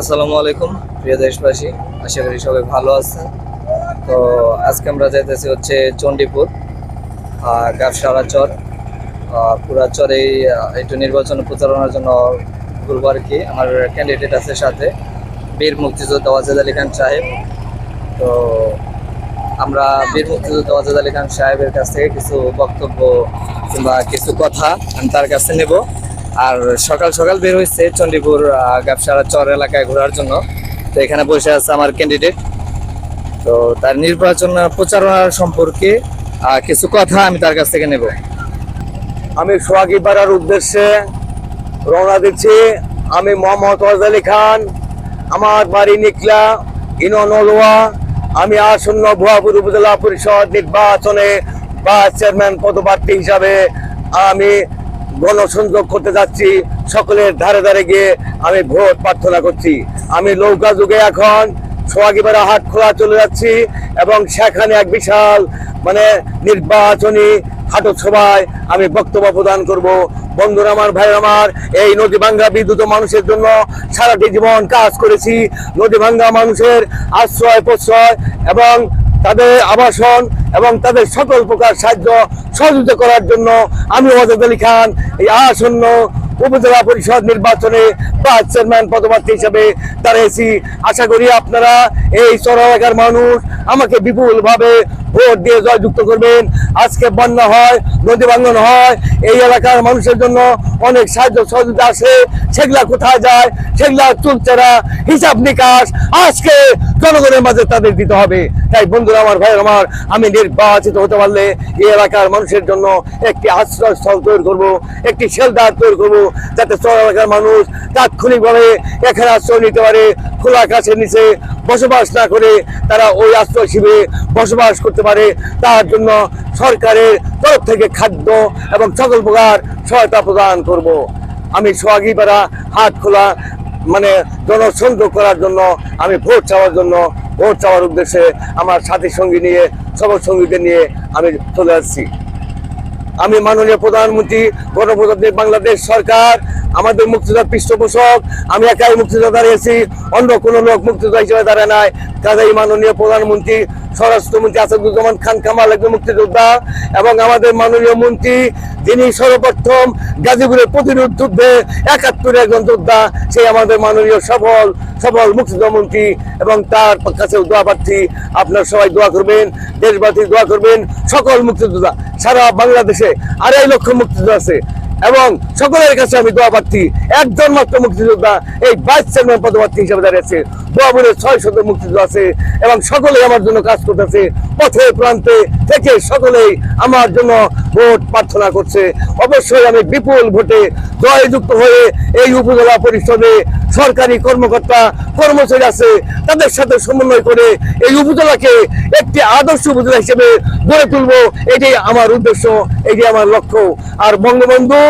আসসালামু আলাইকুম, প্রিয় দেশবাসী। আশা করি সবাই ভালো আছেন। তো আজকে আমরা যাইতেছি হচ্ছে চণ্ডীপুর গাবসারা চর। পুরা চরে একটু নির্বাচন প্রচারণার জন্য ঘুরবো আর কি। আমার ক্যান্ডিডেট আছে সাথে, বীর মুক্তিযোদ্ধা ওয়াজেদ আলী খান সাহেব। তো আমরা বীর মুক্তিযোদ্ধা ওয়াজেদ আলী খান সাহেবের কাছ থেকে কিছু বক্তব্য কিংবা কিছু কথা আমি তার কাছে নেব। আর সকাল সকাল বের হয়েছে চণ্ডীপুর গাবসারা চর এলাকায় ঘোরার জন্য। তো এখানে বসে আছে আমার ক্যান্ডিডেট তো তার নির্বাচন প্রচারণার সম্পর্কে কিছু কথা আমি তার কাছ থেকে নেব। আমি সোহাগী পাড়ার উদ্দেশ্যে রওনা দিচ্ছি। আমি মোহাম্মদ ওয়াজ আলী খান, আমার বাড়ি নিকলা ইনলোয়া আমি আসন্ন ভুয়াপুর উপজেলা পরিষদ নির্বাচনে বা চেয়ারম্যান পদপ্রার্থী হিসাবে আমি গণসংযোগ করতে যাচ্ছি, সকলের ধারে ধারে গিয়ে আমি ভোট প্রার্থনা করছি। আমি নৌকা যুগে এখন সোহাগিপাড়া হাট খোলা চলে যাচ্ছি এবং সেখানে এক বিশাল মানে নির্বাচনী হাটক সভায় আমি বক্তব্য প্রদান করব। বন্ধুরা আমার ভাই আমার, এই নদী ভাঙ্গা বিদ্যুৎ মানুষের জন্য সারাটি জীবন কাজ করেছি। নদী ভাঙ্গা মানুষের আশ্রয় প্রশ্রয় এবং তাদের আবাসন এবং তাদের সকল প্রকার সাহায্য সহযোগিতা করার জন্য আমি ওয়াজেদ আলী খান এই আসন্ন উপজেলা পরিষদ নির্বাচনে পাঁচ চেয়ারম্যান পদপ্রার্থী হিসেবে দাঁড়িয়েছি। আশা করি আপনারা এই চর এলাকার মানুষ আমাকে বিপুলভাবে ভোট দিয়ে জয়যুক্ত করবেন। আজকে বন্যা হয়, নদী ভাঙ্গন হয়, এই এলাকার মানুষের জন্য অনেক সাহায্য সহযোগিতা আসে। সেগুলা কোথায় যায়, সেগুলা চলছে না। হিসাব নিকাশ, আজকে জনগণের মাঝে তাদের দিতে হবে। তাই বন্ধুরা, আমার ভাই আমার, আমি নির্বাচিত হতে পারলে এই এলাকার মানুষের জন্য একটি আশ্রয়স্থল তৈরি করব, একটি শেল্টার তৈরি করব, যাতে চর এলাকার মানুষ তাৎক্ষণিকভাবে এখানে আশ্রয় নিতে পারে, খোলা আকাশের নিচে বসবাস না করে তারা ওই আশ্রয় শিবিরে বসবাস করতে পারে। তার জন্য সরকারের তরফ থেকে খাদ্য এবং সকল প্রকার সহায়তা প্রদান করব। আমি সোহাগিপাড়া হাট খোলা মানে জনসংযোগ করার জন্য, আমি ভোট চাওয়ার জন্য, ভোট চাওয়ার উদ্দেশ্যে আমার সাথী সঙ্গী নিয়ে সব সঙ্গীদের নিয়ে আমি চলে আসছি। আমি মাননীয় প্রধানমন্ত্রী, গণপ্রজাতন্ত্রী বাংলাদেশ সরকার আমাদের মুক্তিযোদ্ধার পৃষ্ঠপোষক, আমি একাই মুক্তিযোদ্ধা দাঁড়িয়েছি, অন্য কোনো লোক মুক্তিযোদ্ধা হিসেবে দাঁড়ায় নাই। কাজেই মাননীয় প্রধানমন্ত্রী, স্বরাষ্ট্রমন্ত্রী আসাদুজ্জামান খান কামাল একজন মুক্তিযোদ্ধা এবং আমাদের মাননীয় মন্ত্রী যিনি সর্বপ্রথম গাজীপুরের প্রতিরোধ যুদ্ধে একাত্তরের একজন যোদ্ধা, সেই আমাদের মাননীয় সফল সফল মুক্তিযোদ্ধা মন্ত্রী এবং তার কাছে দোয়া প্রার্থী। আপনার সবাই দোয়া করবেন দেশবাসী দোয়া করবেন, সকল মুক্তিযোদ্ধা, সারা বাংলাদেশে আড়াই লক্ষ মুক্তিযোদ্ধা আছে। এবং সকলের কাছে আমি দোয়া পাচ্ছি একজন মাত্র মুক্তিযোদ্ধা, এই বাইশ চেয়ারম্যান পদপ্রার্থী হিসেবে দাঁড়িয়েছে দোয়াবুরের ছয় শত মুক্তিযোদ্ধা আছে এবং সকলেই আমার জন্য কাজ করতেছে, পথে প্রান্তে থেকে সকলেই আমার জন্য ভোট প্রার্থনা করছে। অবশ্যই আমি বিপুল ভোটে জয়যুক্ত হয়ে এই উপজেলা পরিষদে সরকারি কর্মকর্তা, কর্মচারী আছে, তাদের সাথে সমন্বয় করে এই উপজেলাকে একটি আদর্শ উপজেলা হিসেবে গড়ে তুলবো, এটাই আমার উদ্দেশ্য, এটাই আমার লক্ষ্য। আর বঙ্গবন্ধু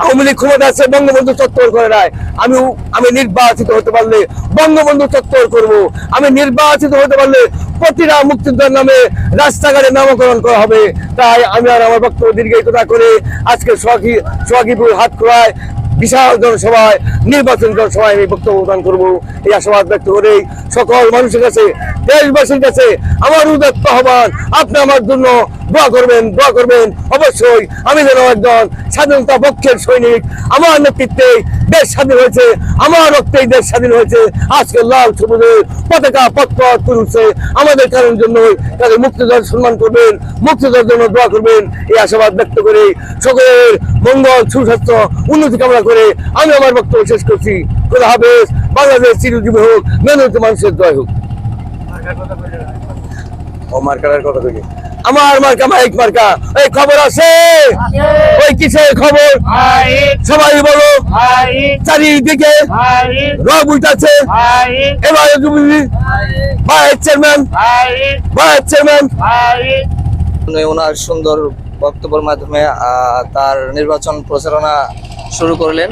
আওয়ামী লীগ ক্ষমতা আছে, বঙ্গবন্ধু চত্বর করে নাই। আমি আমি নির্বাচিত হতে পারলে বঙ্গবন্ধু চত্বর করব। আমি নির্বাচিত হতে পারলে প্রতিটা মুক্তিযোদ্ধার নামে রাস্তাঘাটে নামকরণ করা হবে। তাই আমি আর আমার বক্তব্য দীর্ঘায়িত না করে আজকে সোহাগী সোহাগীপুর হাত খোলায় বিশাল জনসভায়, নির্বাচন জনসভায় আমি বক্তব্য প্রদান করব। এই আশাবাদ ব্যক্ত করেই সকল মানুষের কাছে, দেশবাসীর কাছে আমার উদাত্ত আহ্বান। আপনি আমার জন্য দোয়া করবেন দোয়া করবেন। অবশ্যই আমি যেন একজন স্বাধীনতা পক্ষের সৈনিক আমার নেতৃত্বে দেশ স্বাধীন হয়েছে আমার রক্তেই দেশ স্বাধীন হয়েছে। আজকে লাল সবুজের পতাকা পথ পথ তুলছে আমাদের কারণের জন্যই তাদের মুক্তিযোদ্ধার সম্মান করবেন মুক্তিযোদ্ধার জন্য দোয়া করবেন। এই আশাবাদ ব্যক্ত করে সকলের মঙ্গল সুস্বাস্থ্য উন্নতি কামনা করে আমি আমার বক্তব্য শেষ করছি। খোদা হাফেজ বাংলাদেশ চিরজীবী হোক মেহনত মানুষের জয় হোক। ও মার্কারের কথা কই আমার মার্কা মাইক মার্কা। এই খবর আছে? ওই কিসের খবর? সবাই বলো। চারিদিকে রব উঠাচ্ছে এবারে jubilee vice chairman. Vice chairman. ওনার সুন্দর বক্তব্যের মাধ্যমে আহ, তার নির্বাচন প্রচারণা শুরু করলেন।